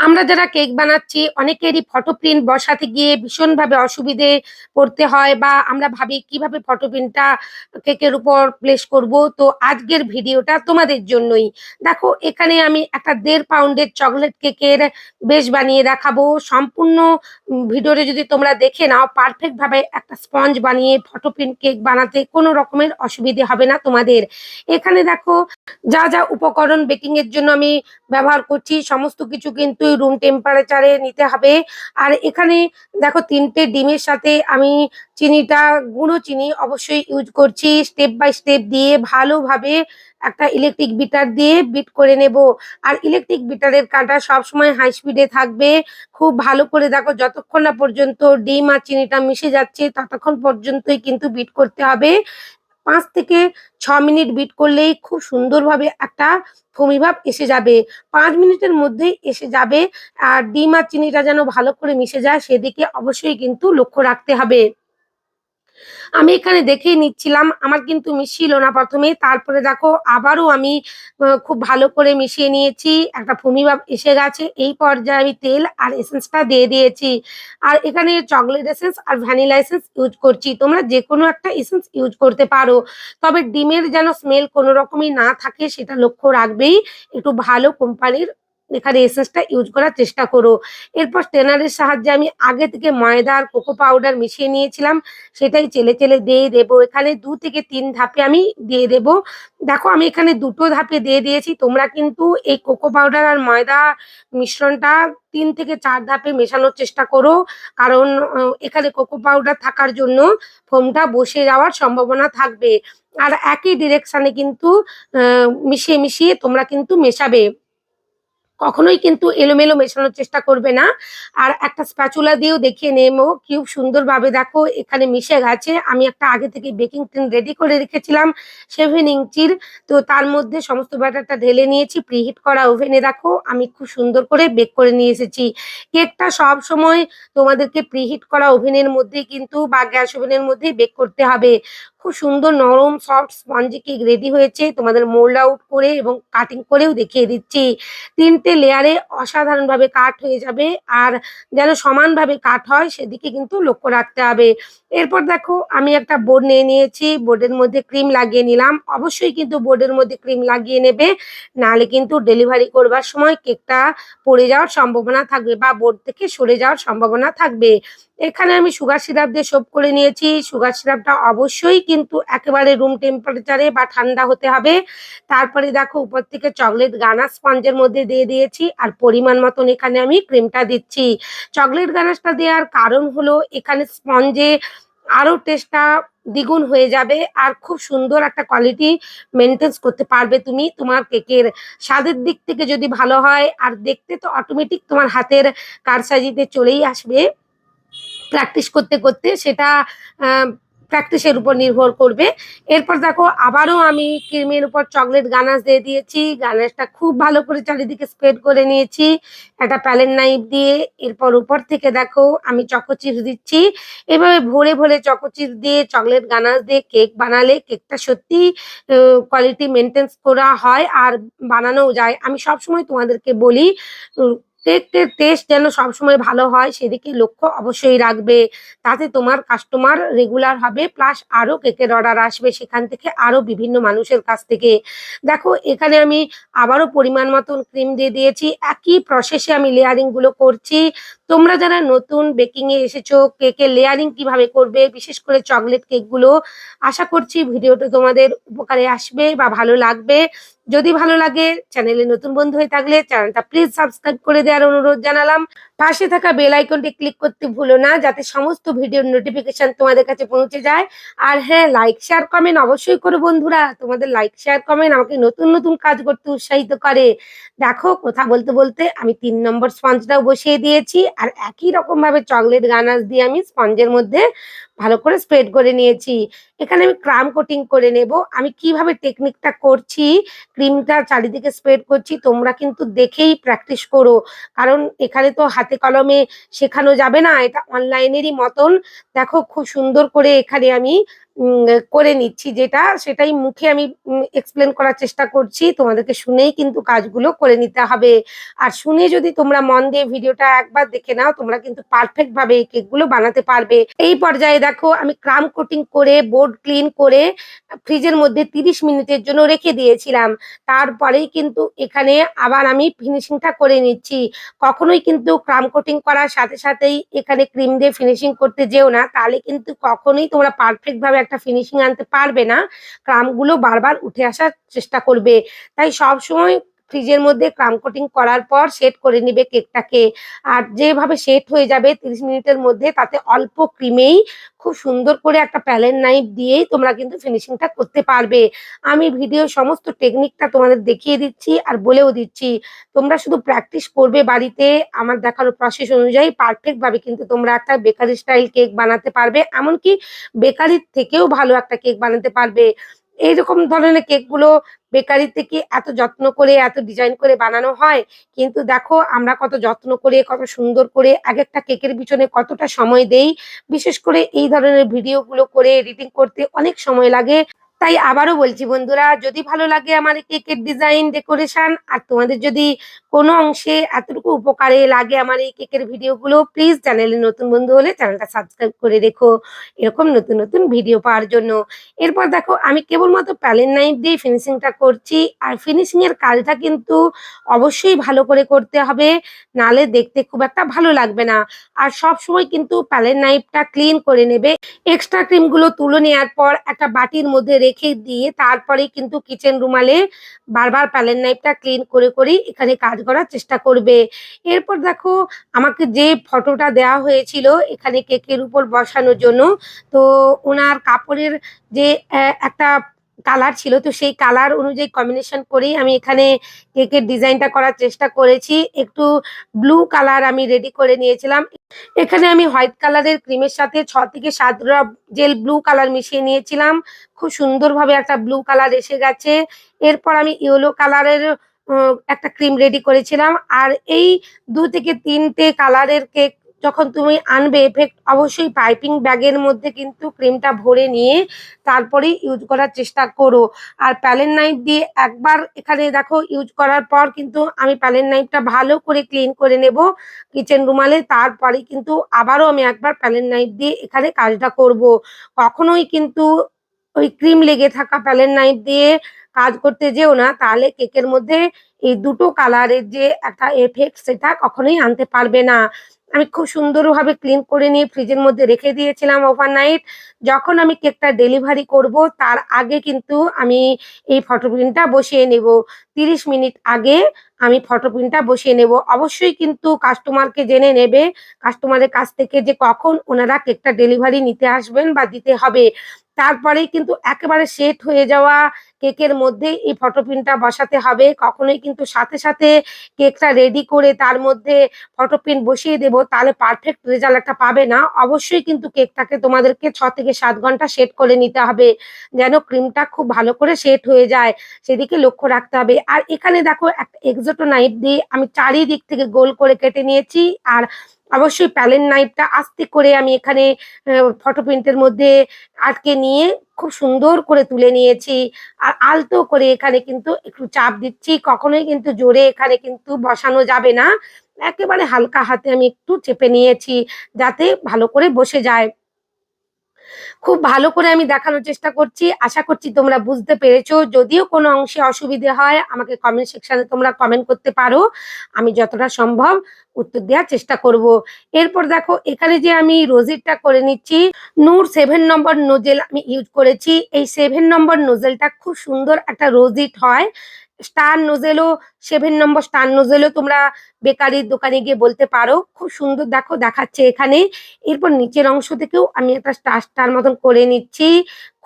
আমরা যারা কেক বানাচ্ছি, অনেকেরই ফটো প্রিন্ট বসাতে গিয়ে ভীষণভাবে অসুবিধে পড়তে হয় বা আমরা ভাবি কীভাবে ফটো প্রিন্টটা কেকের উপর প্লেস করব। তো আজকের ভিডিওটা তোমাদের জন্যই। দেখো, এখানে আমি একটা দেড় পাউন্ডের চকলেট কেকের বেশ বানিয়ে দেখাবো। সম্পূর্ণ ভিডিওটা যদি তোমরা দেখে নাও পারফেক্ট ভাবে একটা স্পঞ্জ বানিয়ে ফটো প্রিন্ট কেক বানাতে কোনো রকমের অসুবিধে হবে না তোমাদের। এখানে দেখো, যা যা উপকরণ বেকিং এর জন্য আমি ব্যবহার করছি, সমস্ত কিছু কিন্তু রুম টেম্পারেচারে নিতে হবে। আর এখানে দেখো তিনটে ডিমের সাথে আমি চিনিটা, গুঁড়ো চিনি অবশ্যই ইউজ করছি। স্টেপ বাই স্টেপ দিয়ে ভালোভাবে একটা ইলেকট্রিক বিটার দিয়ে বিট করে নেব। আর ইলেকট্রিক বিটারের কাঁটা সবসময় হাই স্পিডে থাকবে। খুব ভালো করে দেখো যতক্ষণ না পর্যন্ত ডিম আর চিনিটা মিশে যাচ্ছে, ততক্ষণ পর্যন্তই কিন্তু বিট করতে হবে। পাঁচ থেকে ছ মিনিট বিট করলেই খুব সুন্দরভাবে একটা ফমিভাব এসে যাবে। পাঁচ মিনিটের মধ্যেই এসে যাবে, আর ডিম আর চিনিটা যেন ভালো করে মিশে যায়, সেদিকে অবশ্যই কিন্তু লক্ষ্য রাখতে হবে। আমি এখানে দেখেই নিচ্ছিলাম, আমার কিন্তু মিশছিল না প্রথমে, তারপরে দেখো আবারও আমি খুব ভালো করে মিশিয়ে নিয়েছি, একটা ভূমিভাব এসে গেছে, এই পর্যায়ে আমি তেল আর এসেন্সটা দিয়ে দিয়েছি। আর এখানে চকলেট এসেন্স আর ভ্যানিলা এসেন্স ইউজ করছি, তোমরা যে কোনো একটা এসেন্স ইউজ করতে পারো, তবে ডিমের যেন স্মেল কোনো রকমই না থাকে সেটা লক্ষ্য রাখবেই, একটু ভালো কোম্পানির এখানে এসেন্সটা ইউজ করার চেষ্টা করো। এরপর স্টেনারের সাহায্যে আমি আগে থেকে ময়দা আর কোকো পাউডার মিশিয়ে নিয়েছিলাম, সেটাই চেলে চেলে দিয়ে দেবো। এখানে দু থেকে তিন ধাপে আমি দিয়ে দেব। দেখো, আমি এখানে দুটো ধাপে দিয়ে দিয়েছি। তোমরা কিন্তু এই কোকো পাউডার আর ময়দা মিশ্রণটা তিন থেকে চার ধাপে মেশানোর চেষ্টা করো। কারণ এখানে কোকো পাউডার থাকার জন্য ফোমটা বসে যাওয়ার সম্ভাবনা থাকবে। আর একই ডিরেকশনে কিন্তু মিশিয়ে মিশিয়ে তোমরা কিন্তু মেশাবে। কখনোই কিন্তু এলোমেলো মেশানোর চেষ্টা করবে না। আর একটা স্প্যাচুলা দিয়েও দেখিয়ে নেব। কিউব সুন্দরভাবে দেখো, এখানে মিশে গেছে। আমি একটা আগে থেকে বেকিং টিন রেডি করে রেখেছিলাম সেভেন ইঞ্চির তো তার মধ্যে সমস্ত ব্যাটারটা ঢেলে নিয়েছি প্রিহিট করা ওভেনে দেখো, আমি খুব সুন্দর করে বেক করে নিয়ে এসেছি। কেকটা সব সময় তোমাদেরকে প্রিহিট করা ওভেনের মধ্যেই কিন্তু বা গ্যাস ওভেনের মধ্যেই বেক করতে হবে। খুব সুন্দর নরম সফট স্পঞ্জি কেক রেডি হয়েছে। তোমাদের মোল্ড আউট করে এবং কাটিং করেও দেখিয়ে দিচ্ছি। তিনটে লেয়ারে অসাধারণভাবে কাট হয়ে যাবে আর যেন সমানভাবে কাট হয়, সেদিকে কিন্তু লক্ষ্য রাখতে হবে। এরপর দেখো, আমি একটা বোর্ড নিয়ে নিয়েছি। বোর্ডের মধ্যে ক্রিম লাগিয়ে নিলাম। অবশ্যই কিন্তু বোর্ডের মধ্যে ক্রিম লাগিয়ে নেবে। নাহলে কিন্তু ডেলিভারি করবার সময় কেকটা পড়ে যাওয়ার সম্ভাবনা থাকবে বা বোর্ড থেকে সরে যাওয়ার সম্ভাবনা থাকবে। এখানে আমি সুগার সিরাপ দিয়ে সোপ করে নিয়েছি। সুগার সিরাপটা অবশ্যই কিন্তু একেবারে রুম টেম্পারেচারে বা ঠান্ডা হতে হবে। তারপরে দেখো উপর থেকে চকলেট গানা স্পঞ্জের মধ্যে দিয়ে দিয়েছি আর পরিমাণ মতন এখানে আমি ক্রিমটা দিচ্ছি। চকলেট গানাসটা দেওয়ার কারণ হলো এখানে স্পঞ্জে আরও টেস্টটা দ্বিগুণ হয়ে যাবে আর খুব সুন্দর একটা কোয়ালিটি মেনটেন্স করতে পারবে তুমি তোমার কেকের স্বাদের দিক থেকে যদি ভালো হয় আর দেখতে তো অটোমেটিক তোমার হাতের কারসাজিতে চলেই আসবে। প্র্যাকটিস করতে করতে সেটা প্র্যাকটিসের উপর নির্ভর করবে। এরপর দেখো, আবারও আমি ক্রিমের উপর চকলেট গানাশ দিয়ে দিয়েছি। গানাশটা খুব ভালো করে চারিদিকে স্প্রেড করে নিয়েছি। একটা প্যালেন নাইফ দিয়ে। এরপর উপর থেকে দেখো, আমি চকোচিপ দিচ্ছি। এভাবে ভরে ভরে চকোচিপ দিয়ে, চকলেট গানাশ দিয়ে কেক বানালে কেকটা সত্যি কোয়ালিটি মেনটেন্স করা হয় আর বানানোও যায়। আমি সবসময় তোমাদেরকে বলি টেস্ট যেন সবসময় ভালো হয়, সেদিকে লক্ষ্য অবশ্যই রাখবে। তাতে তোমার কাস্টমার রেগুলার হবে প্লাস আরও কেকের অর্ডার আসবে সেখান থেকে আরও বিভিন্ন মানুষের কাছ থেকে। দেখো, এখানে আমি আবারও পরিমাণ মতন ক্রিম দিয়ে দিয়েছি। একই প্রসেসে আমি লেয়ারিংগুলো করছি। তোমরা যারা নতুন বেকিং এ এসেছ কেকের লেয়ারিং কীভাবে করবে, বিশেষ করে চকলেট কেকগুলো আশা করছি ভিডিওটা তোমাদের উপকারে আসবে বা ভালো লাগবে। যদি ভালো লাগে চ্যানেলে নতুন বন্ধু হয়ে থাকলে চ্যানেলটা প্লিজ সাবস্ক্রাইব করে দেওয়ার অনুরোধ জানালাম। পাশে থাকা বেল আইকনটি ক্লিক করতে ভুলো না, যাতে সমস্ত ভিডিওর নোটিফিকেশন তোমাদের কাছে পৌঁছে যায়। আর হ্যাঁ লাইক শেয়ার কমেন্ট অবশ্যই করো বন্ধুরা। তোমাদের লাইক শেয়ার কমেন্ট আমাকে নতুন নতুন কাজ করতে উৎসাহিত করে। দেখো, কথা বলতে বলতে আমি তিন নম্বর স্পঞ্জটাও বসিয়ে দিয়েছি। আর একই রকম ভাবে চকলেট গানাস দিয়ে আমি স্পঞ্জের মধ্যে ভালো করে স্প্রেড করে নিয়েছি। এখানে আমি ক্রাম কোটিং করে নেব। আমি কীভাবে টেকনিকটা করছি ক্রিমটা চারিদিকে স্প্রেড করছি, তোমরা কিন্তু দেখেই প্র্যাকটিস করো। কারণ এখানে তো হাতে কলমে শেখানো যাবে না, এটা অনলাইনেরই মতন। দেখো খুব সুন্দর করে এখানে আমি করে নিচ্ছি যেটা, সেটাই মুখে আমি এক্সপ্লেন করার চেষ্টা করছি। তোমাদেরকে শুনেই কিন্তু কাজগুলো করে নিতে হবে। আর শুনে যদি তোমরা মন দিয়ে ভিডিওটা একবার দেখে নাও, তোমরা কিন্তু পারফেক্ট ভাবে এই কেকগুলো বানাতে পারবে। এই পর্যায়ে দেখো, আমি ক্রাম কোটিং করে, বোর্ড ক্লিন করে, ফ্রিজের মধ্যে ৩০ মিনিটের জন্য রেখে দিয়েছিলাম। তারপরেই কিন্তু এখানে আবার আমি ফিনিশিংটা করে নিচ্ছি। কখনোই কিন্তু ক্রাম কোটিং করার সাথে সাথেই এখানে ক্রিম দিয়ে ফিনিশিং করতে যেও না। তাহলে কিন্তু কখনোই তোমরা পারফেক্ট ভাবে একটা ফিনিশিং আনতে পারবে না। ক্রামগুলো বারবার উঠে আসার চেষ্টা করবে। তাই সবসময় ফ্রিজের মধ্যে ক্রাম কোটিং করার পর সেট করে নিবে কেকটাকে। আর যেভাবে সেট হয়ে যাবে ৩০ মিনিটের মধ্যে, তাতে অল্প ক্রিমেই খুব সুন্দর করে একটা প্যালেন নাইফ দিয়েই তোমরা কিন্তু ফিনিশিংটা করতে পারবে। আমি ভিডিওর সমস্ত টেকনিকটা তোমাদের দেখিয়ে দিচ্ছি আর বলেও দিচ্ছি। তোমরা শুধু প্র্যাকটিস করবে বাড়িতে, আমার দেখানো প্রসেস অনুযায়ী পারফেক্ট ভাবে কিন্তু তোমরা একটা বেকারি স্টাইল কেক বানাতে পারবে। এমনকি বেকারির থেকেও ভালো একটা কেক বানাতে পারবে। এইরকম ধরনের কেকগুলো বেকারি থেকে এত যত্ন করে, এত ডিজাইন করে বানানো হয়? কিন্তু দেখো, আমরা কত যত্ন করে, কত সুন্দর করে এক একটা কেকের পিছনে কতটা সময় দেই। বিশেষ করে এই ধরনের ভিডিওগুলো করে এডিটিং করতে অনেক সময় লাগে। তাই আবারও বলছি বন্ধুরা যদি ভালো লাগে আমার কেকের ডিজাইন ডেকোরেশন আর তোমাদের যদি কোনো অংশে এতটুকু উপকারে লাগে আমার এই কেকের ভিডিওগুলো প্লিজ চ্যানেলে নতুন বন্ধু হলে চ্যানেলটা সাবস্ক্রাইব করে রেখো। এরকম নতুন, নতুন ভিডিও পাওয়ার জন্য। এরপর দেখো আমি কেবলমাত্র প্যালেন নাইফ দিয়েই ফিনিশিংটা করছি। আর ফিনিশিং এর কাজটা কিন্তু অবশ্যই ভালো করে করতে হবে। নাহলে দেখতে খুব একটা ভালো লাগবে না। আর সবসময় কিন্তু প্যালেট নাইফটা ক্লিন করে নেবে। এক্সট্রা ক্রিমগুলো তুলে নেওয়ার পর একটা বাটির মধ্যে রেখে দিয়ে তারপরে কিন্তু কিচেন রুমালে বারবার প্যালেন নাইফটা ক্লিন করে, করে এখানে কাজ করার চেষ্টা করবে। এরপর দেখো আমাকে যে ফটোটা দেওয়া হয়েছিল এখানে কেকের উপর বসানোর জন্য তো ওনার কাপড়ের যে একটা কালার ছিল, তো সেই কালার অনুযায়ী কম্বিনেশন করেই আমি এখানে কেকের ডিজাইনটা করার চেষ্টা করেছি। একটু ব্লু কালার আমি রেডি করে নিয়েছিলাম। এখানে আমি হোয়াইট কালারের ক্রিমের সাথে ছ থেকে ৭ ড্রপ জেল ব্লু কালার মিশিয়ে নিয়েছিলাম। খুব সুন্দরভাবে একটা ব্লু কালার এসে গেছে। এরপর আমি ইয়েলো কালারের একটা ক্রিম রেডি করেছিলাম। আর এই দু থেকে ৩ টে কালারের কেক যখন তুমি আনবে এফেক্ট অবশ্যই পাইপিং ব্যাগের মধ্যে কিন্তু ক্রিমটা ভরে নিয়ে তারপরেই ইউজ করার চেষ্টা করো। আর প্যালেন নাইফ দিয়ে একবার এখানে দেখো ইউজ করার পর কিন্তু আমি প্যালেন নাইফটা ভালো করে ক্লিন করে নেব কিচেন রুমালে। তারপরেই কিন্তু আবারও আমি একবার প্যালেন নাইফ দিয়ে এখানে কাজটা করব। কখনোই কিন্তু ওই ক্রিম লেগে থাকা প্যালেন নাইফ দিয়ে কাজ করতে যেও না। তাহলে কেকের মধ্যে এই দুটো কালারের যে একটা এফেক্ট সেটা কখনোই আনতে পারবে না। আমি খুব সুন্দরভাবে ক্লিন করে নিয়ে ফ্রিজের মধ্যে রেখে দিয়েছিলাম ওভারনাইট। যখন আমি কেকটা ডেলিভারি করব, তার আগে কিন্তু আমি এই ফটো প্রিন্টটা বসিয়ে নেব। ৩০ মিনিট আগে আমি ফটো প্রিন্টটা বসিয়ে নেব। অবশ্যই কিন্তু কাস্টমারকে জেনে নেবে কাস্টমারের কাছ থেকে যে কখন ওনারা কেকটা ডেলিভারি নিতে আসবেন বা দিতে হবে। তারপরেই কিন্তু একেবারে সেট হয়ে যাওয়া কেকের মধ্যেই এই ফটো প্রিন্টটা বসাতে হবে। কখনোই কিন্তু সাথে, সাথে কেকটা রেডি করে তার মধ্যে ফটো প্রিন্ট বসিয়ে দেব তাহলে পারফেক্ট রেজাল্ট একটা পাবে না। অবশ্যই কিন্তু কেকটাকে তোমাদেরকে ছ থেকে সাত ঘণ্টা সেট করে নিতে হবে। যেন ক্রিমটা খুব ভালো করে সেট হয়ে যায় সেদিকে লক্ষ্য রাখতে হবে। আর এখানে দেখো একটা এক্সোটো নাইফ দিয়ে আমি চারিদিক থেকে গোল করে কেটে নিয়েছি। আর অবশ্যই প্যালেন নাইফটা আস্তে করে আমি এখানে ফটো প্রিন্টের মধ্যে আটকে নিয়ে খুব সুন্দর করে তুলে নিয়েছি। আর আলতো করে এখানে কিন্তু একটু চাপ দিচ্ছি। কখনোই কিন্তু জোরে এখানে কিন্তু বসানো যাবে না। একেবারে হালকা হাতে আমি একটু চেপে নিয়েছি যাতে ভালো করে বসে যায়। খুব ভালো করে আমি দেখানোর চেষ্টা করছি। আশা করছি তোমরা বুঝতে পেরেছ। যদিও কোনো অংশে অসুবিধে হয়, আমাকে কমেন্ট সেকশানে তোমরা কমেন্ট করতে পারো। আমি যতটা সম্ভব উত্তর দেওয়ার চেষ্টা করব। এরপর দেখো এখানে যে আমি রোজিরটা করে নিচ্ছি নূর সেভেন নম্বর নোজেল আমি ইউজ করেছি। এই সেভেন নম্বর নোজেলটা খুব সুন্দর একটা রোজিট হয়। স্টার নোজেলও সেভেন নম্বর স্টার নোজেলও তোমরা বেকারির দোকানে গিয়ে বলতে পারো। খুব সুন্দর দেখো দেখাচ্ছে এখানে। এরপর নিচের অংশ থেকেও আমি একটা স্টার, স্টার মতন করে নিচ্ছি।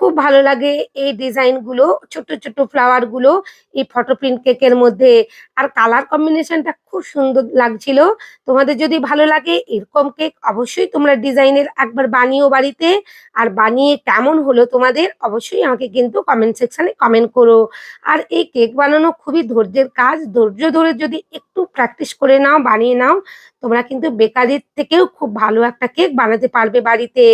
খুব ভালো লাগে এই ডিজাইনগুলো ছোট্ট, ছোট্ট ফ্লাওয়ারগুলো এই ফটো প্রিন্ট কেকের মধ্যে। আর কালার কম্বিনেশনটা খুব সুন্দর লাগছিল। তোমাদের যদি ভালো লাগে এরকম কেক অবশ্যই তোমরা ডিজাইনের একবার বানিও বাড়িতে। আর বানিয়ে কেমন হলো তোমাদের অবশ্যই আমাকে কিন্তু কমেন্ট সেকশন কমেন্ট করো। আর এই কেক বানানো খুবই ধৈর্যের কাজ। ধৈর্য ধরে যদি একটু প্র্যাকটিস করে নাও, বানিয়ে নাও তোমরা কিন্তু বেকারির থেকেও খুব ভালো একটা কেক বানাতে পারবে বাড়িতে।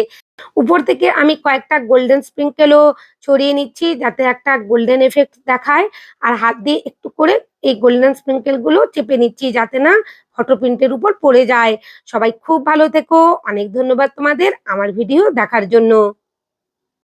উপর থেকে আমি কয়েকটা গোল্ডেন স্প্রিঙ্কেলও ছড়িয়ে নিচ্ছি যাতে একটা গোল্ডেন এফেক্ট দেখায়। আর হাত দিয়ে একটু করে এই গোল্ডেন স্প্রিঙ্কেলগুলো চেপে নিচ্ছি যাতে না ফটো প্রিন্টের উপর পড়ে যায়। সবাই খুব ভালো থেকো। অনেক ধন্যবাদ তোমাদের আমার ভিডিও দেখার জন্য।